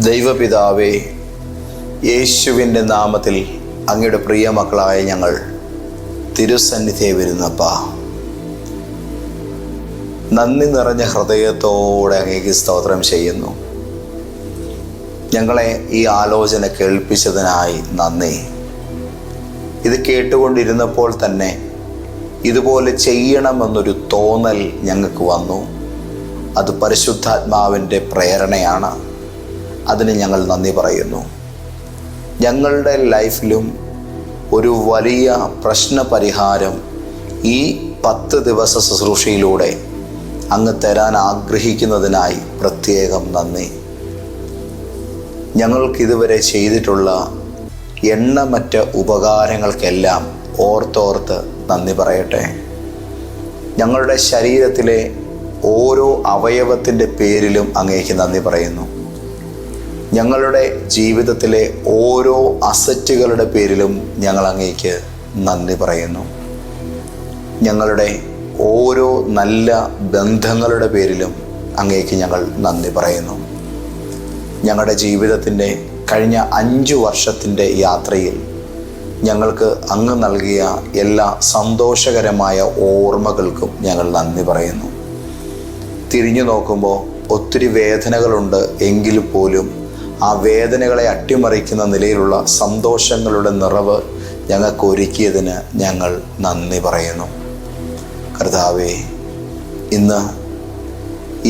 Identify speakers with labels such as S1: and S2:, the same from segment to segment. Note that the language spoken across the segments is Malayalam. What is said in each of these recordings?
S1: ദൈവപിതാവേ യേശുവിന്റെ നാമത്തിൽ അങ്ങയുടെ പ്രിയ മക്കളായ ഞങ്ങൾ തിരുസന്നിധിയെ വരുന്നപ്പ. നന്ദി നിറഞ്ഞ ഹൃദയത്തോടെ അങ്ങേക്ക് സ്തോത്രം ചെയ്യുന്നു. ഞങ്ങളെ ഈ ആലോചന കേൾപ്പിച്ചതിനായി നന്ദി. ഇത് കേട്ടുകൊണ്ടിരുന്നപ്പോൾ തന്നെ ഇതുപോലെ ചെയ്യണമെന്നൊരു തോന്നൽ ഞങ്ങൾക്ക് വന്നു. അത് പരിശുദ്ധാത്മാവിന്റെ പ്രേരണയാണ്. അതിന് ഞങ്ങൾ നന്ദി പറയുന്നു. ഞങ്ങളുടെ ലൈഫിലും ഒരു വലിയ പ്രശ്ന പരിഹാരം ഈ പത്ത് ദിവസ ശുശ്രൂഷയിലൂടെ അങ്ങ് തരാൻ ആഗ്രഹിക്കുന്നതിനായി പ്രത്യേകം നന്ദി. ഞങ്ങൾക്കിതുവരെ ചെയ്തിട്ടുള്ള എണ്ണമറ്റ ഉപകാരങ്ങൾക്കെല്ലാം ഓർത്തോർത്ത് നന്ദി പറയട്ടെ. ഞങ്ങളുടെ ശരീരത്തിലെ ഓരോ അവയവത്തിന്റെ പേരിലും അങ്ങേക്ക് നന്ദി പറയുന്നു. ഞങ്ങളുടെ ജീവിതത്തിലെ ഓരോ അസറ്റുകളുടെ പേരിലും ഞങ്ങൾ അങ്ങേക്ക് നന്ദി പറയുന്നു. ഞങ്ങളുടെ ഓരോ നല്ല ബന്ധങ്ങളുടെ പേരിലും അങ്ങേക്ക് ഞങ്ങൾ നന്ദി പറയുന്നു. ഞങ്ങളുടെ ജീവിതത്തിന്റെ കഴിഞ്ഞ അഞ്ചു വർഷത്തിന്റെ യാത്രയിൽ ഞങ്ങൾക്ക് അങ്ങ് നൽകിയ എല്ലാ സന്തോഷകരമായ ഓർമ്മകൾക്കും ഞങ്ങൾ നന്ദി പറയുന്നു. തിരിഞ്ഞു നോക്കുമ്പോൾ ഒത്തിരി വേദനകളുണ്ട് എങ്കിൽ പോലും ആ വേദനകളെ അട്ടിമറിക്കുന്ന നിലയിലുള്ള സന്തോഷങ്ങളുടെ നിറവ് ഞങ്ങൾക്ക് ഒരുക്കിയതിന് ഞങ്ങൾ നന്ദി പറയുന്നു. കർത്താവേ ഇന്ന്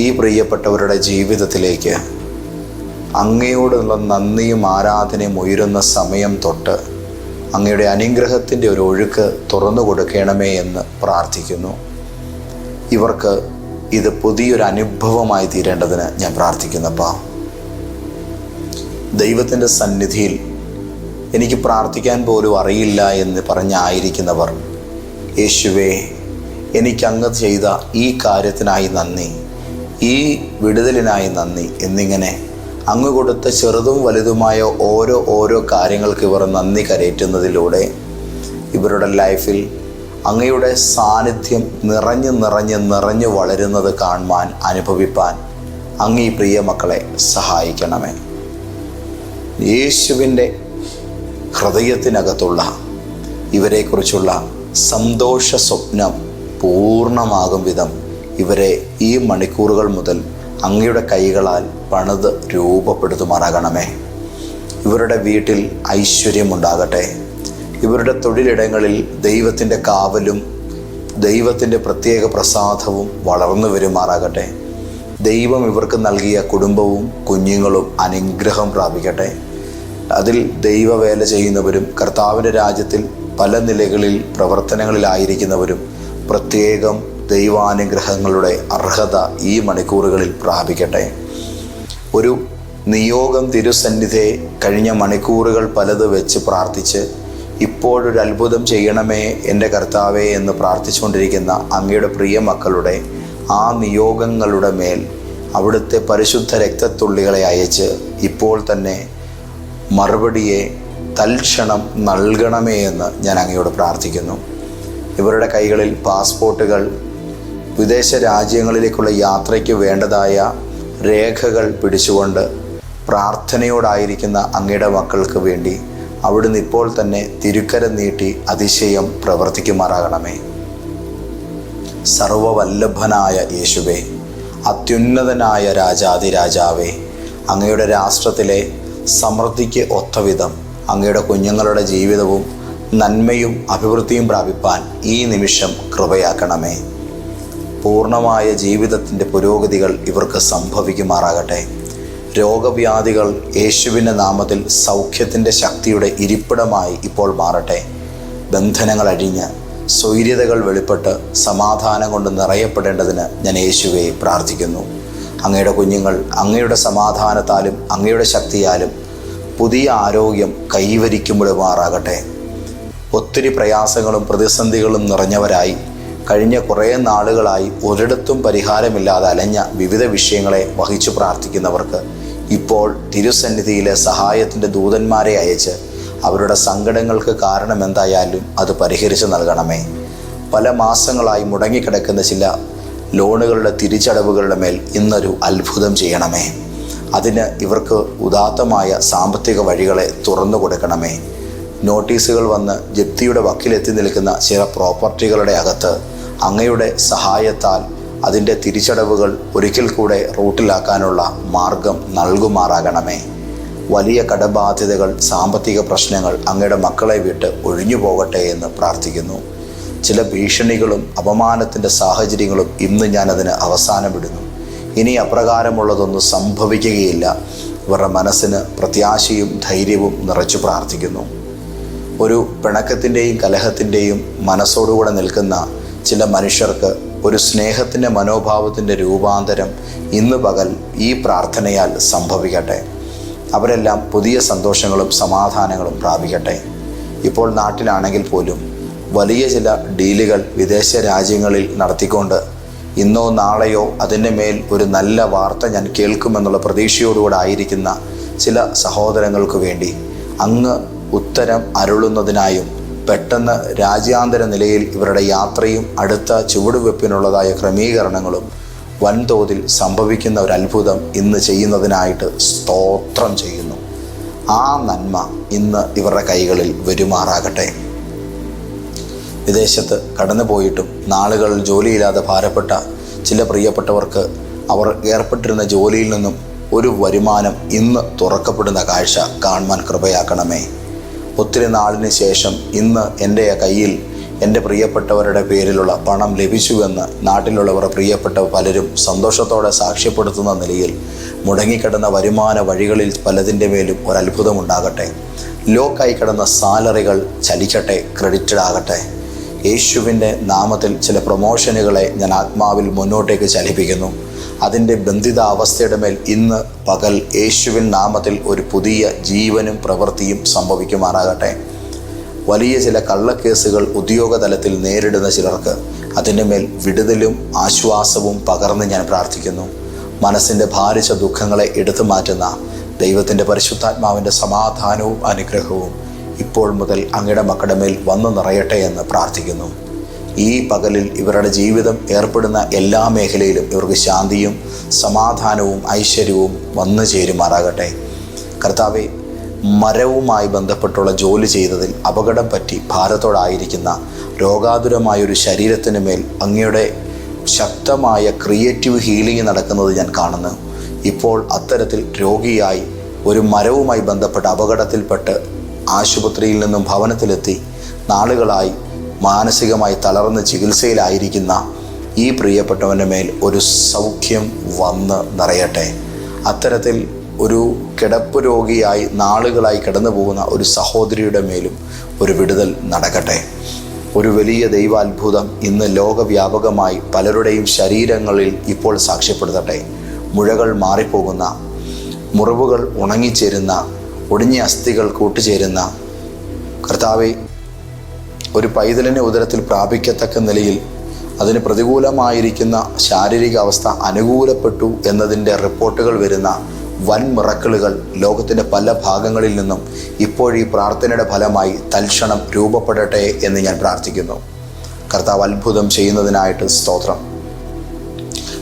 S1: ഈ പ്രിയപ്പെട്ടവരുടെ ജീവിതത്തിലേക്ക് അങ്ങയോടുള്ള നന്ദിയും ആരാധനയും ഉയരുന്ന സമയം തൊട്ട് അങ്ങയുടെ അനുഗ്രഹത്തിന്റെ ഒരു ഒഴുക്ക് തുറന്നു കൊടുക്കണമേ എന്ന് പ്രാർത്ഥിക്കുന്നു. ഇവർക്ക് ഇത് പുതിയൊരു അനുഭവമായി തീരേണ്ടതിന് ഞാൻ പ്രാർത്ഥിക്കുന്നപ്പാ ദൈവത്തിന്റെ സന്നിധിയിൽ എനിക്ക് പ്രാർത്ഥിക്കാൻ പോലും അറിയില്ല എന്ന് പറഞ്ഞായിരിക്കുന്നവർ യേശുവേ എനിക്കങ്ങ് ചെയ്ത ഈ കാര്യത്തിനായി നന്ദി ഈ വിടുതലിനായി നന്ദി എന്നിങ്ങനെ അങ്ങ് കൊടുത്ത ചെറുതും വലുതുമായ ഓരോ ഓരോ കാര്യങ്ങൾക്ക് ഇവർ നന്ദി കരയറ്റുന്നതിലൂടെ ഇവരുടെ ലൈഫിൽ അങ്ങയുടെ സാന്നിധ്യം നിറഞ്ഞ് നിറഞ്ഞ് നിറഞ്ഞു വളരുന്നത് കാണുവാൻ അനുഭവിപ്പാൻ അങ്ങ് ഈ പ്രിയ മക്കളെ സഹായിക്കണമേ. യേശുവിന്റെ ഹൃദയത്തിനകത്തുള്ള ഇവരെക്കുറിച്ചുള്ള സന്തോഷ സ്വപ്നം പൂർണമാകും വിധം ഇവരെ ഈ മണിക്കൂറുകൾ മുതൽ അങ്ങയുടെ കൈകളാൽ പണിത് രൂപപ്പെടുത്തുമാറാകണമേ. ഇവരുടെ വീട്ടിൽ ഐശ്വര്യമുണ്ടാകട്ടെ. ഇവരുടെ തൊഴിലിടങ്ങളിൽ ദൈവത്തിന്റെ കാവലും ദൈവത്തിന്റെ പ്രത്യേക പ്രസാദവും വളർന്നു വരുമാറാകട്ടെ. ദൈവം ഇവർക്ക് നൽകിയ കുടുംബവും കുഞ്ഞുങ്ങളും അനുഗ്രഹം പ്രാപിക്കട്ടെ. അതിൽ ദൈവവേല ചെയ്യുന്നവരും കർത്താവിന്റെ രാജ്യത്തിൽ പല നിലകളിൽ പ്രവർത്തനങ്ങളിലായിരിക്കുന്നവരും പ്രത്യേകം ദൈവാനുഗ്രഹങ്ങളുടെ അർഹത ഈ മണിക്കൂറുകളിൽ പ്രാപിക്കട്ടെ. ഒരു നിയോഗം തിരുസന്നിധെ കഴിഞ്ഞ മണിക്കൂറുകൾ പലത് വെച്ച് പ്രാർത്ഥിച്ച് ഇപ്പോഴൊരു അത്ഭുതം ചെയ്യണമേ എന്റെ കർത്താവേ എന്ന് പ്രാർത്ഥിച്ചുകൊണ്ടിരിക്കുന്ന അങ്ങയുടെ പ്രിയ മക്കളുടെ ആ നിയോഗങ്ങളുടെ മേൽ അവിടുത്തെ പരിശുദ്ധ രക്തത്തുള്ളികളെ അയച്ച് ഇപ്പോൾ തന്നെ മറുപടിയെ തൽക്ഷണം നൽകണമേ എന്ന് ഞാൻ അങ്ങയോട് പ്രാർത്ഥിക്കുന്നു. ഇവരുടെ കൈകളിൽ പാസ്പോർട്ടുകൾ വിദേശ രാജ്യങ്ങളിലേക്കുള്ള യാത്രയ്ക്ക് വേണ്ടതായ രേഖകൾ പിടിച്ചുകൊണ്ട് പ്രാർത്ഥനയോടായിരിക്കുന്ന അങ്ങയുടെ മക്കൾക്ക് വേണ്ടി അവിടുന്ന് ഇപ്പോൾ തന്നെ തിരുക്കരം നീട്ടി അതിശയം പ്രവർത്തിക്കുമാറാകണമേ. സർവവല്ലഭനായ യേശുവേ അത്യുന്നതനായ രാജാതിരാജാവേ അങ്ങയുടെ രാഷ്ട്രത്തിലെ സമൃദ്ധിക്ക് ഒത്തവിധം അങ്ങയുടെ കുഞ്ഞുങ്ങളുടെ ജീവിതവും നന്മയും അഭിവൃദ്ധിയും പ്രാപിപ്പാൻ ഈ നിമിഷം കൃപയാക്കണമേ. പൂർണമായ ജീവിതത്തിന്റെ പുരോഗതികൾ ഇവർക്ക് സംഭവിക്കുമാറാകട്ടെ. രോഗവ്യാധികൾ യേശുവിന്റെ നാമത്തിൽ സൗഖ്യത്തിന്റെ ശക്തിയുടെ ഇരിപ്പിടമായി ഇപ്പോൾ മാറട്ടെ. ബന്ധനങ്ങൾ അഴിഞ്ഞ് സ്വൈര്യതകൾ വെളിപ്പെട്ട് സമാധാനം കൊണ്ട് നിറയപ്പെടേണ്ടതിന് ഞാൻ യേശുവെ പ്രാർത്ഥിക്കുന്നു. അങ്ങയുടെ കുഞ്ഞുങ്ങൾ അങ്ങയുടെ സമാധാനത്താലും അങ്ങയുടെ ശക്തിയാലും പുതിയ ആരോഗ്യം കൈവരിക്കുമ്പോഴുമാറാകട്ടെ. ഒത്തിരി പ്രയാസങ്ങളും പ്രതിസന്ധികളും നിറഞ്ഞവരായി കഴിഞ്ഞ കുറേ നാളുകളായി ഒരിടത്തും പരിഹാരമില്ലാതെ അലഞ്ഞ വിവിധ വിഷയങ്ങളെ വഹിച്ചു പ്രാർത്ഥിക്കുന്നവർക്ക് ഇപ്പോൾ തിരുസന്നിധിയിലെ സഹായത്തിന്റെ ദൂതന്മാരെ അയച്ച് അവരുടെ സങ്കടങ്ങൾക്ക് കാരണം എന്തായാലും അത് പരിഹരിച്ച് നൽകണമേ. പല മാസങ്ങളായി മുടങ്ങിക്കിടക്കുന്ന ചില ലോണുകളുടെ തിരിച്ചടവുകളുടെ മേൽ ഇന്നൊരു അത്ഭുതം ചെയ്യണമേ. അതിന് ഇവർക്ക് ഉദാത്തമായ സാമ്പത്തിക വഴികളെ തുറന്നു കൊടുക്കണമേ. നോട്ടീസുകൾ വന്ന് ജപ്തിയുടെ വക്കിലെത്തി നിൽക്കുന്ന ചില പ്രോപ്പർട്ടികളുടെ അകത്ത് അങ്ങയുടെ സഹായത്താൽ അതിന്റെ തിരിച്ചടവുകൾ ഒരിക്കൽ കൂടെ റൂട്ടിലാക്കാനുള്ള മാർഗം നൽകുമാറാകണമേ. വലിയ കടബാധ്യതകൾ സാമ്പത്തിക പ്രശ്നങ്ങൾ അങ്ങയുടെ മക്കളെ വിട്ട് ഒഴിഞ്ഞു പോകട്ടെ എന്ന് പ്രാർത്ഥിക്കുന്നു. ചില ഭീഷണികളും അപമാനത്തിന്റെ സാഹചര്യങ്ങളും ഇന്ന് ഞാനതിന് അവസാനമിടുന്നു. ഇനി അപ്രകാരമുള്ളതൊന്നും സംഭവിക്കുകയില്ല. ഇവരുടെ മനസ്സിന് പ്രത്യാശയും ധൈര്യവും നിറച്ചു പ്രാർത്ഥിക്കുന്നു. ഒരു പിണക്കത്തിന്റെയും കലഹത്തിന്റെയും മനസ്സോടുകൂടെ നിൽക്കുന്ന ചില മനുഷ്യർക്ക് ഒരു സ്നേഹത്തിന്റെ മനോഭാവത്തിന്റെ രൂപാന്തരം ഇന്ന് പകൽ ഈ പ്രാർത്ഥനയാൽ സംഭവിക്കട്ടെ. അവരെല്ലാം പുതിയ സന്തോഷങ്ങളും സമാധാനങ്ങളും പ്രാപിക്കട്ടെ. ഇപ്പോൾ നാട്ടിലാണെങ്കിൽ പോലും വലിയ ചില ഡീലുകൾ വിദേശ രാജ്യങ്ങളിൽ നടത്തിക്കൊണ്ട് ഇന്നോ നാളെയോ അതിന്റെ മേൽ ഒരു നല്ല വാർത്ത ഞാൻ കേൾക്കുമെന്നുള്ള പ്രതീക്ഷയോടുകൂടെ ആയിരിക്കുന്ന ചില സഹോദരങ്ങൾക്ക് വേണ്ടി അങ്ങ് ഉത്തരം അരുളുന്നതിനായും പെട്ടെന്ന് രാജ്യാന്തര നിലയിൽ ഇവരുടെ യാത്രയും അടുത്ത ചുവടുവെപ്പിനുള്ളതായ ക്രമീകരണങ്ങളും വൻതോതിൽ സംഭവിക്കുന്ന ഒരു അത്ഭുതം ഇന്ന് ചെയ്യുന്നതിനായിട്ട് സ്തോത്രം ചെയ്യുന്നു. ആ നന്മ ഇന്ന് ഇവരുടെ കൈകളിൽ വരുമാറാകട്ടെ. വിദേശത്ത് കടന്നു പോയിട്ടും നാളുകൾ ജോലിയില്ലാതെ ഭാരപ്പെട്ട ചില പ്രിയപ്പെട്ടവർക്ക് അവർ ഏർപ്പെട്ടിരുന്ന ജോലിയിൽ നിന്നും ഒരു വരുമാനം ഇന്ന് തുറക്കപ്പെടുന്ന കാഴ്ച കാണുവാൻ കൃപയാക്കണമേ. ഒത്തിരി നാളിന് ശേഷം ഇന്ന് എന്റെ കയ്യിൽ എന്റെ പ്രിയപ്പെട്ടവരുടെ പേരിലുള്ള പണം ലഭിച്ചുവെന്ന് നാട്ടിലുള്ളവർ പ്രിയപ്പെട്ട പലരും സന്തോഷത്തോടെ സാക്ഷ്യപ്പെടുത്തുന്ന നിലയിൽ മുടങ്ങിക്കിടന്ന വരുമാന വഴികളിൽ പലതിന്റെ മേലും ഒരത്ഭുതമുണ്ടാകട്ടെ. ലോക്കായി കിടന്ന സാലറികൾ ചലിക്കട്ടെ ക്രെഡിറ്റഡ് ആകട്ടെ. യേശുവിന്റെ നാമത്തിൽ ചില പ്രൊമോഷനുകളെ ഞാൻ ആത്മാവിൽ മുന്നോട്ടേക്ക് ചലിപ്പിക്കുന്നു. അതിന്റെ ബന്ധിത അവസ്ഥയുടെ മേൽ ഇന്ന് പകൽ യേശുവിൻ നാമത്തിൽ ഒരു പുതിയ ജീവനും പ്രവൃത്തിയും സംഭവിക്കുമാറാകട്ടെ. വലിയ ചില കള്ളക്കേസുകൾ ഉദ്യോഗതലത്തിൽ നേരിടുന്ന ചിലർക്ക് അതിന്റെ മേൽ വിടുതലും ആശ്വാസവും പകർന്ന് ഞാൻ പ്രാർത്ഥിക്കുന്നു. മനസ്സിന്റെ ഭാരിച്ച ദുഃഖങ്ങളെ എടുത്തു മാറ്റുന്ന ദൈവത്തിന്റെ പരിശുദ്ധാത്മാവിന്റെ സമാധാനവും അനുഗ്രഹവും ഇപ്പോൾ മുതൽ അങ്ങയുടെ മക്കളുടെ മേൽ വന്നു നിറയട്ടെ എന്ന് പ്രാർത്ഥിക്കുന്നു. ഈ പകലിൽ ഇവരുടെ ജീവിതം ഏർപ്പെടുന്ന എല്ലാ മേഖലയിലും ഇവർക്ക് ശാന്തിയും സമാധാനവും ഐശ്വര്യവും വന്നു ചേരുമാറാകട്ടെ. കർത്താവെ മരവുമായി ബന്ധപ്പെട്ടുള്ള ജോലി ചെയ്തതിൽ അപകടം പറ്റി ഭാരത്തോടായിരിക്കുന്ന രോഗാതുരമായൊരു ശരീരത്തിന് മേൽ അങ്ങയുടെ ശക്തമായ ക്രിയേറ്റീവ് ഹീലിംഗ് നടക്കുന്നത് ഞാൻ കാണുന്നു. ഇപ്പോൾ അത്തരത്തിൽ രോഗിയായി ഒരു മരവുമായി ബന്ധപ്പെട്ട അപകടത്തിൽപ്പെട്ട് ആശുപത്രിയിൽ നിന്നും ഭവനത്തിലെത്തി നാളുകളായി മാനസികമായി തളർന്ന് ചികിത്സയിലായിരിക്കുന്ന ഈ പ്രിയപ്പെട്ടവന്റെ മേൽ ഒരു സൗഖ്യം വന്ന് നിറയട്ടെ. അത്തരത്തിൽ ഒരു കിടപ്പ് രോഗിയായി നാളുകളായി കിടന്നു പോകുന്ന ഒരു സഹോദരിയുടെ മേലും ഒരു വിടുതൽ നടക്കട്ടെ. ഒരു വലിയ ദൈവാത്ഭുതം ഇന്ന് ലോകവ്യാപകമായി പലരുടെയും ശരീരങ്ങളിൽ ഇപ്പോൾ സാക്ഷ്യപ്പെടുത്തട്ടെ. മുഴകൾ മാറിപ്പോകുന്ന മുറിവുകൾ ഉണങ്ങിച്ചേരുന്ന ഒടിഞ്ഞ അസ്ഥികൾ കൂട്ടുചേരുന്ന കർത്താവെ ഒരു പൈതലിനെ ഉദരത്തിൽ പ്രാപിക്കത്തക്ക നിലയിൽ അതിന് പ്രതികൂലമായിരിക്കുന്ന ശാരീരിക അവസ്ഥ അനുകൂലപ്പെട്ടു എന്നതിന്റെ റിപ്പോർട്ടുകൾ വരുന്ന വൻ മിറക്കിളുകൾ ലോകത്തിന്റെ പല ഭാഗങ്ങളിൽ നിന്നും ഇപ്പോഴീ പ്രാർത്ഥനയുടെ ഫലമായി തൽക്ഷണം രൂപപ്പെടട്ടെ എന്ന് ഞാൻ പ്രാർത്ഥിക്കുന്നു. കർത്താവ് അത്ഭുതം ചെയ്യുന്നതിനായിട്ട് സ്തോത്രം.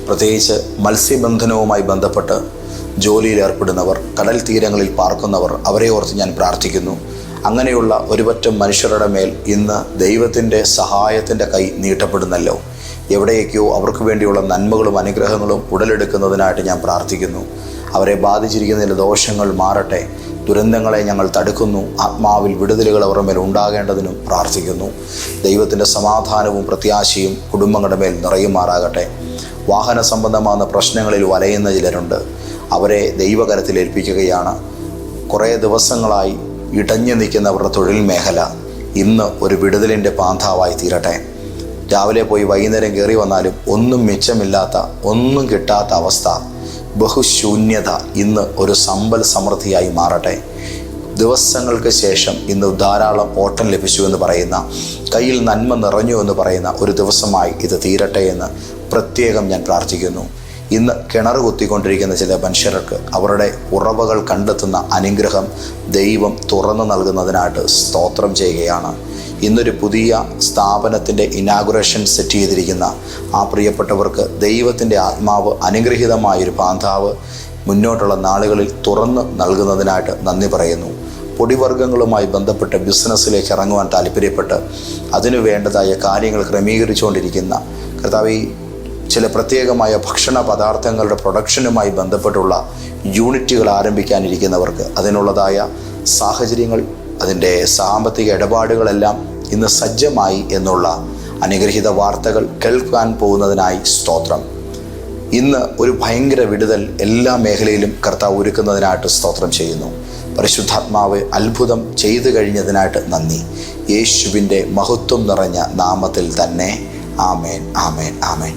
S1: പ്രത്യേകിച്ച് മത്സ്യബന്ധനവുമായി ബന്ധപ്പെട്ട് ജോലിയിൽ ഏർപ്പെടുന്നവർ കടൽ തീരങ്ങളിൽ പാർക്കുന്നവർ അവരെ ഓർത്ത് ഞാൻ പ്രാർത്ഥിക്കുന്നു. അങ്ങനെയുള്ള ഒരുപറ്റം മനുഷ്യരുടെ മേൽ ഇന്ന് ദൈവത്തിന്റെ സഹായത്തിന്റെ കൈ നീട്ടപ്പെടുന്നല്ലോ. എവിടെയൊക്കെയോ അവർക്ക് വേണ്ടിയുള്ള നന്മകളും അനുഗ്രഹങ്ങളും ഉടലെടുക്കുന്നതിനായിട്ട് ഞാൻ പ്രാർത്ഥിക്കുന്നു. അവരെ ബാധിച്ചിരിക്കുന്ന ദോഷങ്ങൾ മാറട്ടെ. ദുരന്തങ്ങളെ ഞങ്ങൾ തടുക്കുന്നു. ആത്മാവിൽ വിടുതലുകൾ അവരുടെ മേൽ ഉണ്ടാകേണ്ടതിനും പ്രാർത്ഥിക്കുന്നു. ദൈവത്തിന്റെ സമാധാനവും പ്രത്യാശയും കുടുംബങ്ങളുടെ മേൽ നിറയുമാറാകട്ടെ. വാഹന സംബന്ധമാകുന്ന പ്രശ്നങ്ങളിൽ വലയുന്ന ചിലരുണ്ട്. അവരെ ദൈവകരത്തിൽ ഏൽപ്പിക്കുകയാണ്. കുറേ ദിവസങ്ങളായി ഇടഞ്ഞു നിൽക്കുന്നവരുടെ തൊഴിൽ മേഖല ഇന്ന് ഒരു വിടുതലിന്റെ പാന്താവായി തീരട്ടെ. രാവിലെ പോയി വൈകുന്നേരം കയറി വന്നാലും ഒന്നും മിച്ചമില്ലാത്ത ഒന്നും കിട്ടാത്ത അവസ്ഥ. ബഹുശൂന്യത ഇന്ന് ഒരു സമ്പൽ സമൃദ്ധിയായി മാറട്ടെ. ദിവസങ്ങൾക്ക് ശേഷം ഇന്ന് ധാരാളം ഓട്ടം ലഭിച്ചു എന്ന് പറയുന്ന കയ്യിൽ നന്മ നിറഞ്ഞു എന്ന് പറയുന്ന ഒരു ദിവസമായി ഇത് തീരട്ടെ എന്ന് പ്രത്യേകം ഞാൻ പ്രാർത്ഥിക്കുന്നു. ഇന്ന് കിണർ കുത്തിക്കൊണ്ടിരിക്കുന്ന ചില മനുഷ്യർക്ക് അവരുടെ ഉറവകൾ കണ്ടെത്തുന്ന അനുഗ്രഹം ദൈവം തുറന്നു നൽകുന്നതിനായിട്ട് സ്തോത്രം ചെയ്യുകയാണ്. ഇന്നൊരു പുതിയ സ്ഥാപനത്തിന്റെ ഇനാഗുറേഷൻ സെറ്റ് ചെയ്തിരിക്കുന്ന ആ പ്രിയപ്പെട്ടവർക്ക് ദൈവത്തിന്റെ ആത്മാവ് അനുഗ്രഹീതമായൊരു പാന്താവ് മുന്നോട്ടുള്ള നാളുകളിൽ തുറന്ന് നൽകുന്നതിനായിട്ട് നന്ദി പറയുന്നു. പൊടിവർഗങ്ങളുമായി ബന്ധപ്പെട്ട് ബിസിനസ്സിലേക്ക് ഇറങ്ങുവാൻ താല്പര്യപ്പെട്ട് അതിനു വേണ്ടതായ കാര്യങ്ങൾ ക്രമീകരിച്ചുകൊണ്ടിരിക്കുന്ന കർത്താവ് ചില പ്രത്യേകമായ ഭക്ഷണ പദാർത്ഥങ്ങളുടെ പ്രൊഡക്ഷനുമായി ബന്ധപ്പെട്ടുള്ള യൂണിറ്റുകൾ ആരംഭിക്കാനിരിക്കുന്നവർക്ക് അതിനുള്ളതായ സാഹചര്യങ്ങൾ അതിന്റെ സാമ്പത്തിക ഇടപാടുകളെല്ലാം ഇന്ന് സജ്ജമായി എന്നുള്ള അനുഗ്രഹീത വാർത്തകൾ കേൾക്കാൻ പോകുന്നതിനായി സ്തോത്രം. ഇന്ന് ഒരു ഭയങ്കര വിടുതൽ എല്ലാ മേഖലയിലും കർത്താവ് ഒരുക്കുന്നതിനായിട്ട് സ്തോത്രം ചെയ്യുന്നു. പരിശുദ്ധാത്മാവ് അത്ഭുതം ചെയ്തു കഴിഞ്ഞതിനായിട്ട് നന്ദി. യേശുവിന്റെ മഹത്വം നിറഞ്ഞ നാമത്തിൽ തന്നെ ആമേൻ ആമേൻ ആമേൻ.